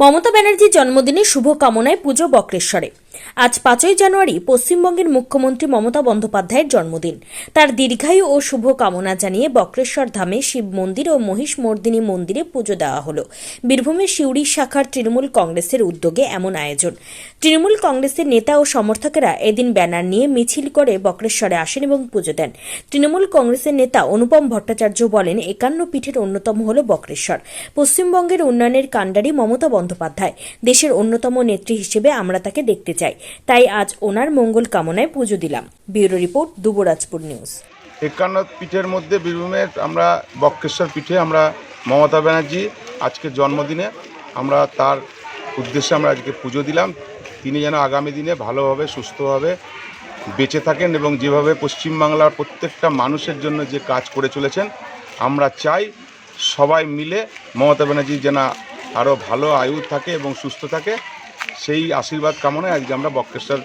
মমতা ব্যানার্জির জন্মদিনে শুভকামনায় পুজো বক্রেশ্বরে। আজ পাঁচই জানুয়ারি পশ্চিমবঙ্গের মুখ্যমন্ত্রী মমতা বন্দ্যোপাধ্যায়ের জন্মদিন। তার দীর্ঘায়ু ও শুভ কামনা জানিয়ে বক্রেশ্বর ধামে শিব মন্দির ও মহিষ মর্দিনী মন্দিরে পুজো দেওয়া হল। বীরভূমের সিউড়ি শাখার তৃণমূল কংগ্রেসের উদ্যোগে এমন আয়োজন। তৃণমূল কংগ্রেসের নেতা ও সমর্থকেরা এদিন ব্যানার নিয়ে মিছিল করে বক্রেশ্বরে আসেন এবং পুজো দেন। তৃণমূল কংগ্রেসের নেতা অনুপম ভট্টাচার্য বলেন, একান্ন পীঠের অন্যতম হল বক্রেশ্বর। পশ্চিমবঙ্গের উন্নয়নের কাণ্ডারি মমতা বন্দ্যোপাধ্যায়। দেশের অন্যতম নেত্রী হিসেবে আমরা তাকে দেখতে চাই। তাই আজ ওনার মঙ্গল কামনায় পুজো দিলাম। Bureau report, Dubrajpur news. একান্ন পীঠের মধ্যে বীরভূমের আমরা বক্রেশ্বর পিঠে আমরা মমতা ব্যানার্জি আজকের জন্মদিনে আমরা তার উদ্দেশ্যে আমরা আজকে পুজো দিলাম। তিনি যেন আগামী দিনে ভালোভাবে, সুস্থভাবে বেঁচে থাকেন এবং যেভাবে পশ্চিমবাংলার প্রত্যেকটা মানুষের জন্য যে কাজ করে চলেছেন, আমরা চাই সবাই মিলে মমতা ব্যানার্জি যেন আরও ভালো আয়ু থাকে এবং সুস্থ থাকে। সেই আশীর্বাদ কামনায় আজকে আমরা বক্রেশ্বর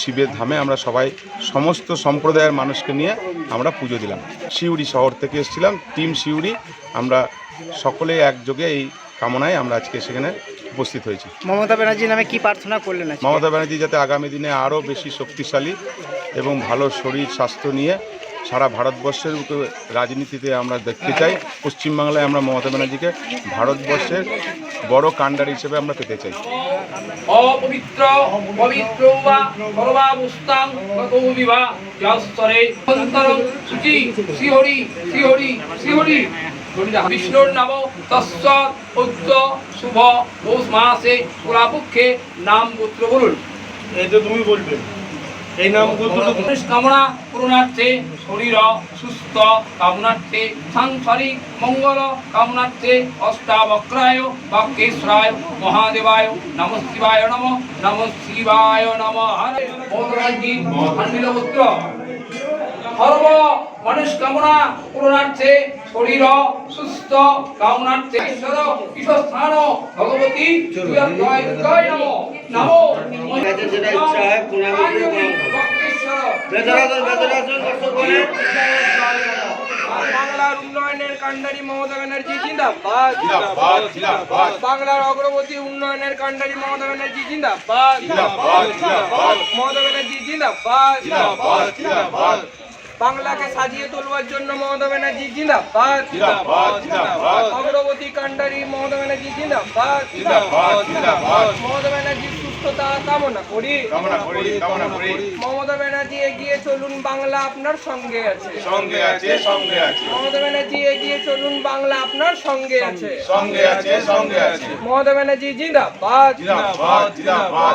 শিবের ধামে আমরা সবাই সমস্ত সম্প্রদায়ের মানুষকে নিয়ে আমরা পুজো দিলাম। শিউড়ি শহর থেকে এসেছিলাম টিম শিউড়ি আমরা সকলে একযোগে এই কামনায় আমরা আজকে সেখানে উপস্থিত হয়েছি। মমতা ব্যানার্জি নামে কি প্রার্থনা করলেন মমতা ব্যানার্জি যাতে আগামী দিনে আরও বেশি শক্তিশালী এবং ভালো শরীর স্বাস্থ্য নিয়ে সারা ভারতবর্ষের রাজনীতিতে আমরা দেখতে চাই। পশ্চিমবাংলায় আমরা মমতা ব্যানার্জিকে ভারতবর্ষের বড় কাণ্ডার হিসেবে আমরা পেতে চাই। অপবিত্র পবিত্র বা সর্বাবস্থাং গতো বিভা অন্তরং শুচি শ্রীহরি শ্রীহরি শ্রীহরি। বিষ্ণুর নাম তস্য উদ্য শুভ পৌষ মাসে পুরাপক্ষে নাম গোত্র বলুন। এই তো তুমি বলবে এই নাম কামনা পূরণার্থে শরীর সুস্থ কামনার্থে সাংসারিক মঙ্গল কামনার্থে অষ্টাবক্রায় বাক্যেশ্বরায় মহাদেবায় নম শিবায় নম। নম শিবায় নম হরে বলরাজি খণ্ডিলপুত্র সর্ব মনস্কামনা পূরণার্থে শরীর সুস্থ কামনার্থে ঈশ্বর ঈশ্বরস্থান ভগবতী। নম। যেটা ইচ্ছা হয় প্রণাম করে প্রণাম করো। ভেতরে আসুন, ভেতরে আসুন, দর্শক বলে। বাংলার উন্নয়নের কাণ্ডারি মমতা ব্যানার্জি জিন্দাবাদ। বাংলার অগ্রগতি উন্নয়নের কাণ্ডারি মমতা ব্যানার্জি জিন্দাবাদ। মমতা ব্যানার্জি জিন্দাবাদ। বাংলাকে সাজিয়ে তোলবার জন্য মমতা ব্যানার্জি জিন্দাবাদ। অগ্রগতি কাণ্ডারি মমতা ব্যানার্জি জিন্দাবাদ জিন্দাবাদ, জিন্দাবাদ। মমতা ব্যানার্জির সুস্থতা কামনা করি। কামনা করি কামনা করি মমতা ব্যানার্জি এগিয়ে চলুন বাংলা আপনার সঙ্গে আছে। সঙ্গে আছে সঙ্গে আছে। মমতা ব্যানার্জি এগিয়ে চলুন বাংলা আপনার সঙ্গে আছে। সঙ্গে আছে সঙ্গে আছে। মমতা ব্যানার্জি জিন্দাবাদ। জিন্দাবাদ জিন্দাবাদ।